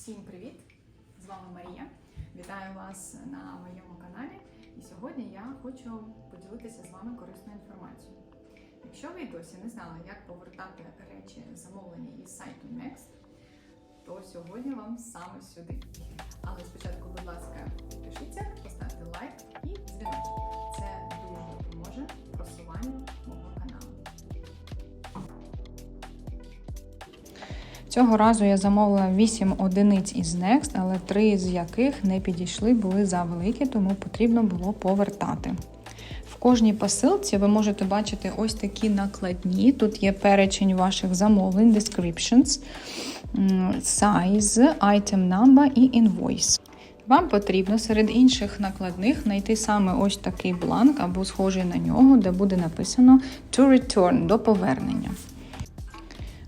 Всім привіт! З вами Марія. Вітаю вас на моєму каналі. І сьогодні я хочу поділитися з вами корисною інформацією. Якщо ви досі не знали, як повертати речі замовлення із сайту Next, то сьогодні вам саме сюди. Цього разу я замовила 8 одиниць із Next, але 3 з яких не підійшли, були завеликі, тому потрібно було повертати. В кожній посилці ви можете бачити ось такі накладні. Тут є перечень ваших замовлень, descriptions, size, item number і invoice. Вам потрібно серед інших накладних знайти саме ось такий бланк або схожий на нього, де буде написано to return до повернення.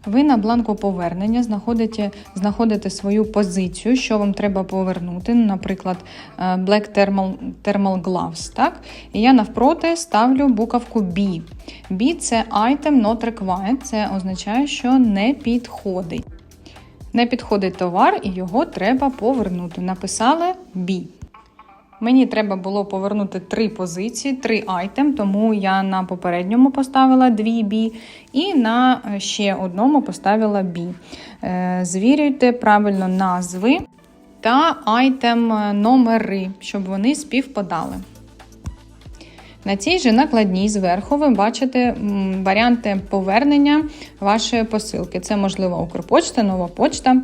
Ви на бланку повернення знаходите, знаходите свою позицію, що вам треба повернути, наприклад, е, Black Thermal, Thermal Gloves. Так? І я навпроти ставлю буковку B. B це item not required, це означає, що не підходить. Не підходить товар і його треба повернути. Написали B. Мені треба було повернути три позиції, три айтем, тому я на попередньому поставила дві B і на ще одному поставила B. Е, Звірюйте правильно назви та айтем номери, щоб вони співпадали. На цій же накладній зверху ви бачите варіанти повернення вашої посилки. Це, можливо, Укрпочта, нова почта.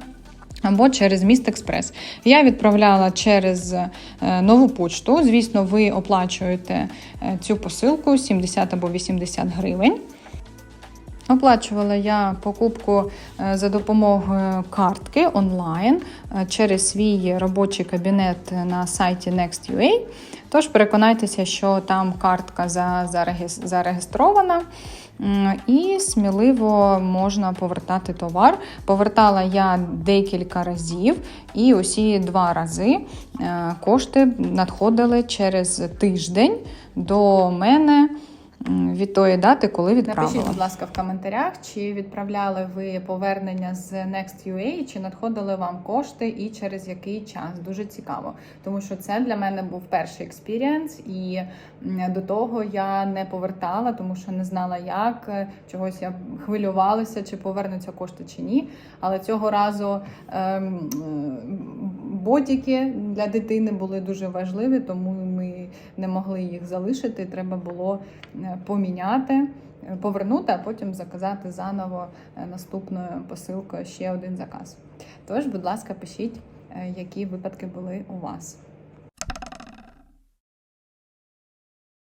Або через Міст Експрес. Я відправляла через е, нову почту. Звісно, ви оплачуєте е, цю посилку 70 або 80 гривень. Оплачувала я покупку е, за допомогою картки онлайн е, через свій робочий кабінет на сайті Next.ua. Тож переконайтеся, що там картка зареєстрована. І сміливо можна повертати товар. Повертала я декілька разів, і усі два рази е, кошти надходили через тиждень до мене від тої дати, коли відправила. Напишіть, будь ласка, в коментарях, чи відправляли ви повернення з Next.ua, чи надходили вам кошти і через який час. Дуже цікаво, тому що це для мене був перший експірієнс, і до того я не повертала, тому що не знала, як е, чогось я хвилювалася, чи повернуться кошти чи ні. Але цього разу ем, м, ботики для дитини були дуже важливі, тому ми не могли їх залишити. Треба було е, поміняти, е, повернути, а потім заказати заново е, наступною посилкою ще один заказ. Тож, будь ласка, пишіть, які випадки були у вас.